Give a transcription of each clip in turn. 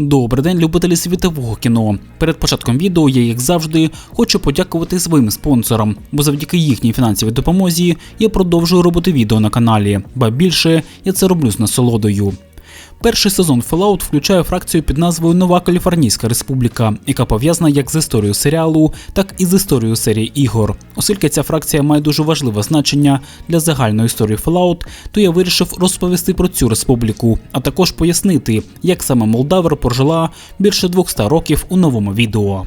Добрий день, любителі світового кіно. Перед початком відео я, як завжди, хочу подякувати своїм спонсорам, бо завдяки їхній фінансовій допомозі я продовжую робити відео на каналі, ба більше я це роблю з насолодою. Перший сезон Fallout включає фракцію під назвою Нова Каліфорнійська Республіка, яка пов'язана як з історією серіалу, так і з історією серії ігор. Оскільки ця фракція має дуже важливе значення для загальної історії Fallout, то я вирішив розповісти про цю республіку, а також пояснити, як саме Молдавер прожила більше 200 років у новому відео.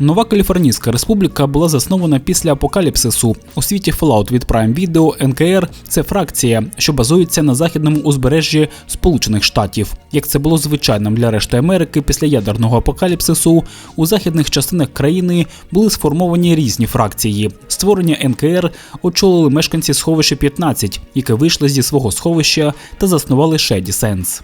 Нова Каліфорнійська республіка була заснована після апокаліпсису. У світі Fallout від Prime Video НКР це фракція, що базується на західному узбережжі Сполучених Штатів. Як це було звичайним для решти Америки після ядерного апокаліпсису, у західних частинах країни були сформовані різні фракції. Створення НКР очолили мешканці сховища 15, які вийшли зі свого сховища та заснували Shady Sense.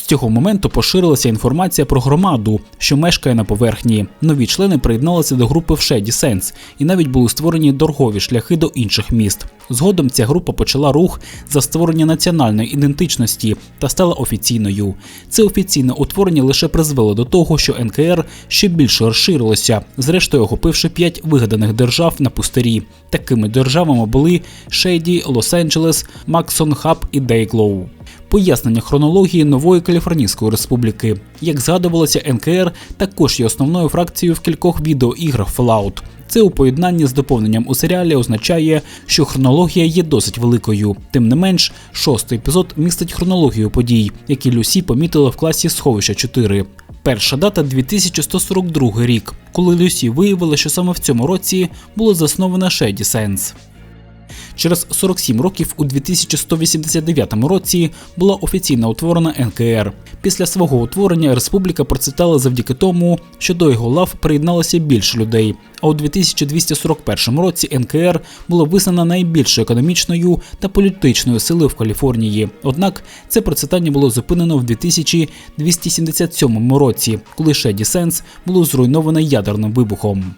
З цього моменту поширилася інформація про громаду, що мешкає на поверхні. Нові члени приєдналися до групи в Shady Sense і навіть були створені доргові шляхи до інших міст. Згодом ця група почала рух за створення національної ідентичності та стала офіційною. Це офіційне утворення лише призвело до того, що НКР ще більше розширилося, зрештою охопивши п'ять вигаданих держав на пустирі. Такими державами були Шейді, Лос-Анджелес, Максон Хаб і Дейглоу. Пояснення хронології нової Каліфорнійської республіки. Як згадувалося, НКР також є основною фракцією в кількох відеоіграх Fallout. Це у поєднанні з доповненням у серіалі означає, що хронологія є досить великою. Тим не менш, шостий епізод містить хронологію подій, які Люсі помітила в класі сховища 4. Перша дата 2142 рік, коли Люсі виявила, що саме в цьому році було засновано Shady Sense. Через 47 років у 2189 році була офіційно утворена НКР. Після свого утворення республіка процвітала завдяки тому, що до його лав приєдналося більше людей. А у 2241 році НКР була визнана найбільшою економічною та політичною силою в Каліфорнії. Однак це процвітання було зупинено в 2277 році, коли Shady Sense було зруйноване ядерним вибухом.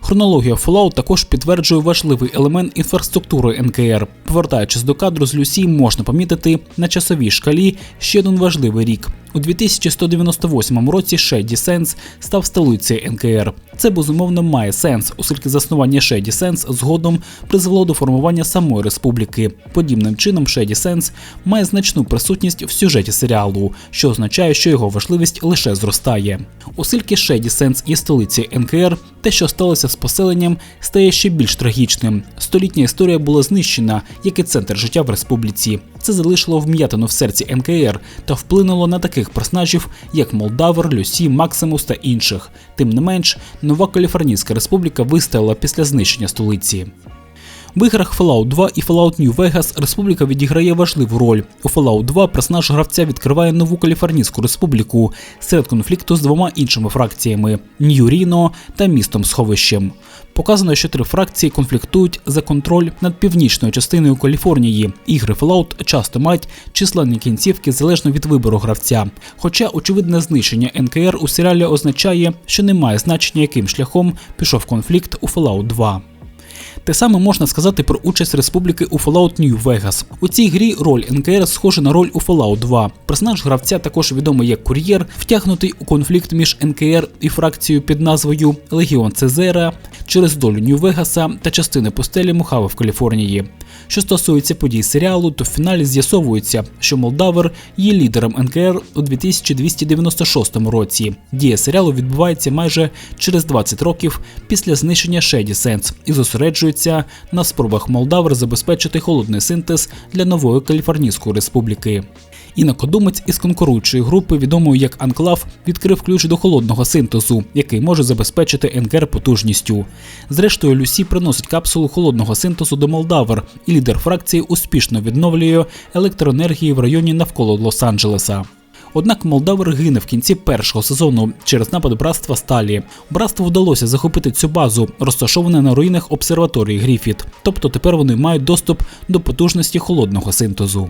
Хронологія Fallout також підтверджує важливий елемент інфраструктури НКР. Повертаючись до кадру з Люсі, можна помітити на часовій шкалі ще один важливий рік. У 2198 році Shady Sense став столицею НКР. Це безумовно має сенс, оскільки заснування Shady Sense згодом призвело до формування самої республіки. Подібним чином Shady Sense має значну присутність в сюжеті серіалу, що означає, що його важливість лише зростає. Оскільки Shady Sense є столицею НКР, те, що сталося з поселенням, стає ще більш трагічним. Столітня історія була знищена, як і центр життя в республіці. Це залишило вм'ятину в серці НКР та вплинуло на таких персонажів, як Молдавер, Люсі, Максимус та інших. Тим не менш, нова Каліфорнійська республіка вистояла після знищення столиці. В іграх Fallout 2 і Fallout New Vegas республіка відіграє важливу роль. У Fallout 2 персонаж гравця відкриває нову Каліфорнійську республіку серед конфлікту з двома іншими фракціями Нью Ріно та містом сховищем. Показано, що три фракції конфліктують за контроль над північною частиною Каліфорнії. Ігри Fallout часто мають численні кінцівки залежно від вибору гравця. Хоча очевидне знищення НКР у серіалі означає, що немає значення, яким шляхом пішов конфлікт у Fallout 2. Те саме можна сказати про участь республіки у Fallout New Vegas. У цій грі роль НКР схожа на роль у Fallout 2. Персонаж гравця також відомий як кур'єр, втягнутий у конфлікт між НКР і фракцією під назвою Легіон Цезера через долю Нью-Вегаса та частини пустелі Мохави в Каліфорнії. Що стосується подій серіалу, то в фіналі з'ясовується, що Молдавер є лідером НКР у 2296 році. Дія серіалу відбувається майже через 20 років після знищення Shady Sense і зосереджується на спробах Молдавер забезпечити холодний синтез для нової Каліфорнійської республіки. Інакодумець із конкуруючої групи, відомої як Анклав, відкрив ключ до холодного синтезу, який може забезпечити НКР потужністю. Зрештою, Люсі приносить капсулу холодного синтезу до Молдавер, і лідер фракції успішно відновлює електроенергії в районі навколо Лос-Анджелеса. Однак Молдавер гине в кінці першого сезону через напад братства Сталі. Братству вдалося захопити цю базу, розташовану на руїнах обсерваторії Гріфіт. Тобто тепер вони мають доступ до потужності холодного синтезу.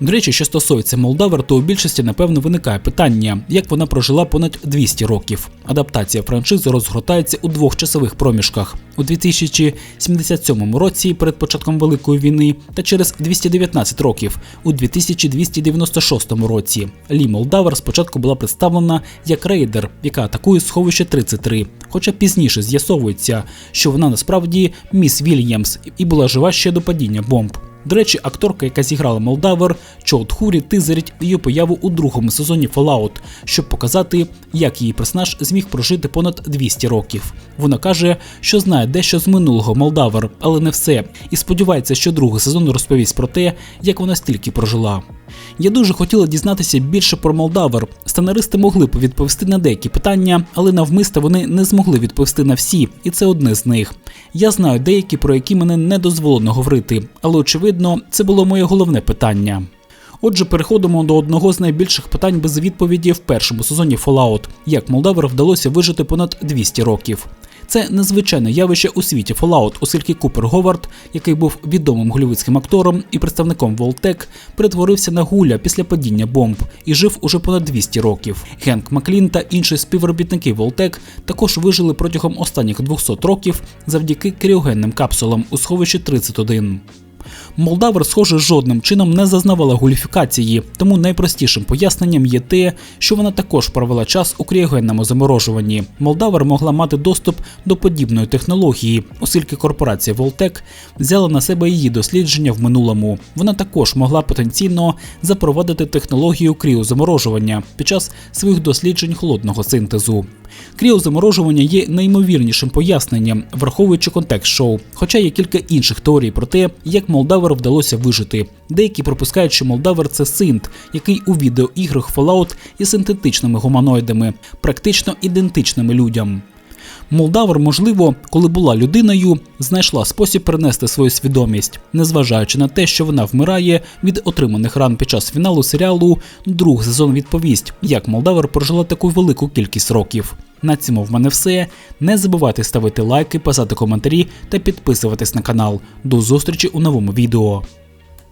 До речі, що стосується Молдавер, то у більшості напевно виникає питання, як вона прожила понад 200 років. Адаптація франшизи розгортається у двох часових проміжках у 2077 році перед початком Великої війни та через 219 років у 2296 році. Лі Молдавер спочатку була представлена як рейдер, яка атакує сховище 33, хоча пізніше з'ясовується, що вона насправді міс Вільямс і була жива ще до падіння бомб. До речі, акторка, яка зіграла Молдавер, Чоут Хурі, тизерить її появу у другому сезоні Fallout, щоб показати, як її персонаж зміг прожити понад 200 років. Вона каже, що знає дещо з минулого Молдавер, але не все, і сподівається, що другий сезон розповість про те, як вона стільки прожила. Я дуже хотіла дізнатися більше про Молдавер. Сценаристи могли б відповісти на деякі питання, але навмисто вони не змогли відповісти на всі, і це одне з них. Я знаю деякі, про які мене не дозволено говорити, але очевидно, це було моє головне питання. Отже, переходимо до одного з найбільших питань без відповіді в першому сезоні Fallout, як Молдавер вдалося вижити понад 200 років. Це незвичайне явище у світі Fallout, оскільки Купер Говард, який був відомим голівудським актором і представником Волтек, перетворився на гуля після падіння бомб і жив уже понад 200 років. Генк Маклін та інші співробітники Волтек також вижили протягом останніх 200 років завдяки кріогенним капсулам у сховищі 31. Молдавер, схоже, жодним чином не зазнавала гуліфікації, тому найпростішим поясненням є те, що вона також провела час у кріогенному заморожуванні. Молдавер могла мати доступ до подібної технології, оскільки корпорація Волтек взяла на себе її дослідження в минулому. Вона також могла потенційно запровадити технологію кріозаморожування під час своїх досліджень холодного синтезу. Кріозаморожування є неймовірнішим поясненням, враховуючи контекст шоу. Хоча є кілька інших теорій про те, як Молдавер вдалося вижити. Деякі припускають, що Молдавер це синт, який у відеоіграх Fallout є синтетичними гуманоїдами, практично ідентичними людям. Молдавр, можливо, коли була людиною, знайшла спосіб перенести свою свідомість, незважаючи на те, що вона вмирає від отриманих ран під час фіналу серіалу, другий сезон відповість, як Молдавр прожила таку велику кількість років. На цьому в мене все. Не забувайте ставити лайки, писати коментарі та підписуватись на канал. До зустрічі у новому відео.